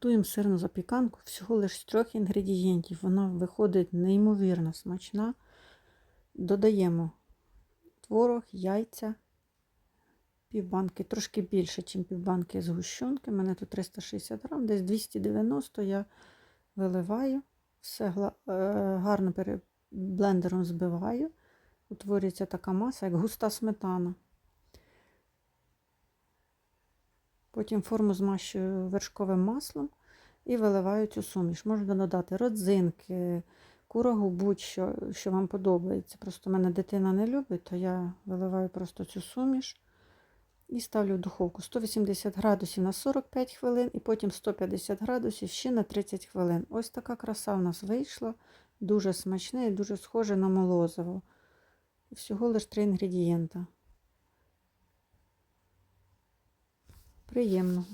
Готуємо сирну запіканку всього лише з трьох інгредієнтів. Вона виходить неймовірно смачна. Додаємо творог, яйця, півбанки, трошки більше, ніж півбанки згущенки. У мене тут 360 грам, десь 290 я виливаю, все е, гарно блендером збиваю. Утворюється така маса, як густа сметана. Потім форму змащую вершковим маслом і виливаю цю суміш. Можна додати родзинки, курагу, будь-що, що вам подобається. Просто мене дитина не любить, то я виливаю просто цю суміш і ставлю в духовку 180 градусів на 45 хвилин, і потім 150 градусів ще на 30 хвилин. Ось така краса в нас вийшла. Дуже смачне і дуже схоже на молозиво. Всього лише три інгредієнта. Приємно.